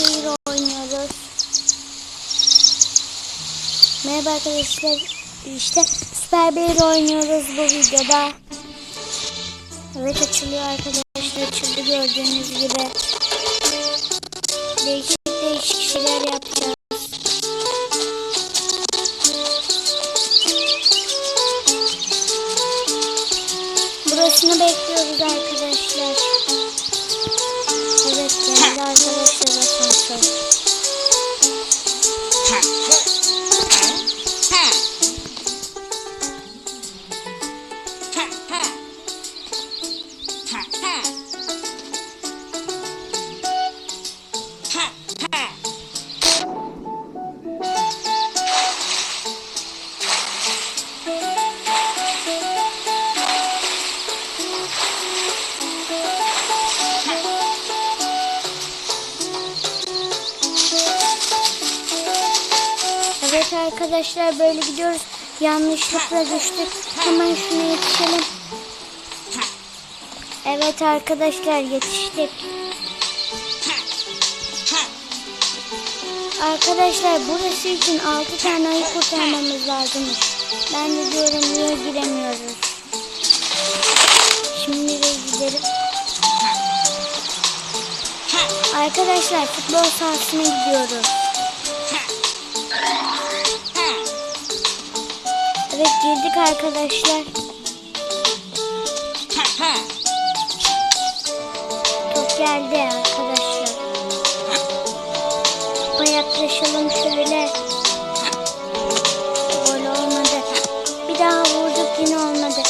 Bear oynuyoruz. Merhaba arkadaşlar. İşte Super Bear oynuyoruz bu videoda. Evet açılıyor arkadaşlar. Açıldı gördüğünüz gibi. Değişik değişik şeyler yapacağız. Burasını bekliyoruz arkadaşlar. Thank you. Arkadaşlar böyle gidiyoruz. Yanlışlıkla düştük. Hemen şuna yetişelim. Evet arkadaşlar yetiştik. Arkadaşlar burası için 6 tane ayı kurtarmamız lazımmış. Ben de diyorum niye giremiyoruz. Şimdi nereye gidelim? Arkadaşlar futbol sahasına gidiyoruz. Girdik arkadaşlar. Top geldi arkadaşlar. Topa yaklaşalım şöyle. Gol olmadı. Bir daha vurduk yine olmadı.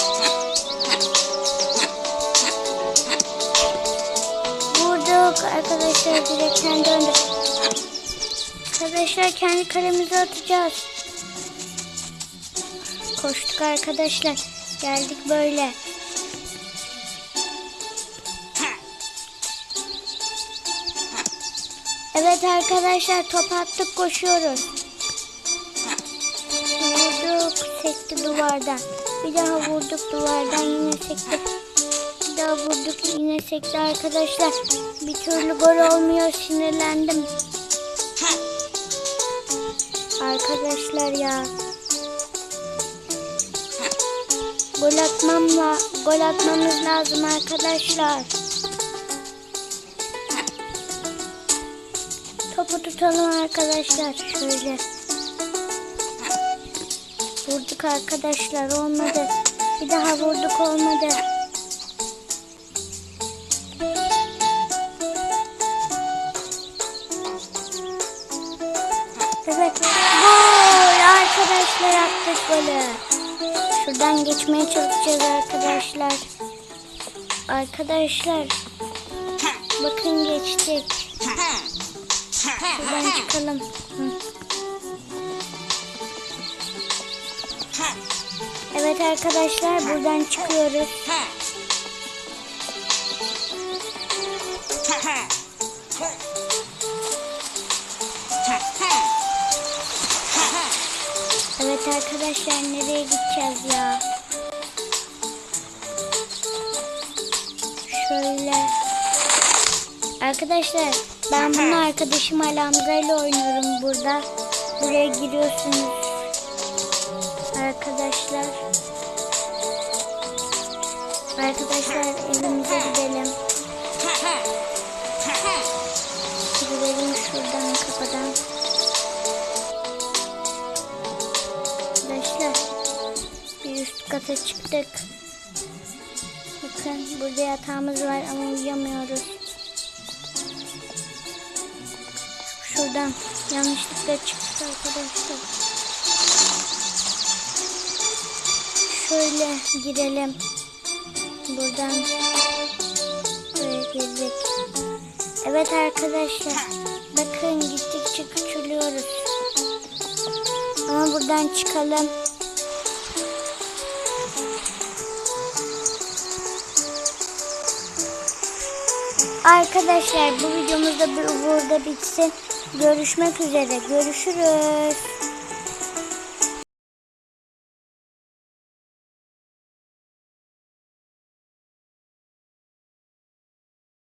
Vurduk arkadaşlar direkten döndü. Arkadaşlar kendi kalemize atacağız. Koştuk arkadaşlar. Geldik böyle. Evet arkadaşlar top attık koşuyoruz. Vurduk sekti duvardan. Bir daha vurduk duvardan yine sekti. Bir daha vurduk yine sekti arkadaşlar. Bir türlü gol olmuyor sinirlendim. Arkadaşlar ya. Gol atmamla gol atmamız lazım arkadaşlar. Topu tutalım arkadaşlar şöyle. Vurduk arkadaşlar olmadı. Bir daha vurduk olmadı. Evet. Gol arkadaşlar attık golü. Şuradan geçmeye çalışacağız arkadaşlar. Arkadaşlar bakın geçtik. Şuradan çıkalım. Evet arkadaşlar buradan çıkıyoruz. Evet arkadaşlar nereye gideceğiz ya? Şöyle. Arkadaşlar ben bunun arkadaşım Alamza ile oynuyorum burada. Buraya giriyorsunuz. Arkadaşlar. Arkadaşlar evimize gidelim. Gidelim şuradan kapıdan. Kata çıktık. Bakın burada yatağımız var ama uyuyamıyoruz. Şuradan yanlışlıkla çıktık arkadaşlar. Şöyle girelim. Buradan buraya girdik. Evet arkadaşlar. Bakın gittikçe küçülüyoruz. Ama buradan çıkalım. Arkadaşlar bu videomuz da burada bitsin. Görüşmek üzere. Görüşürüz.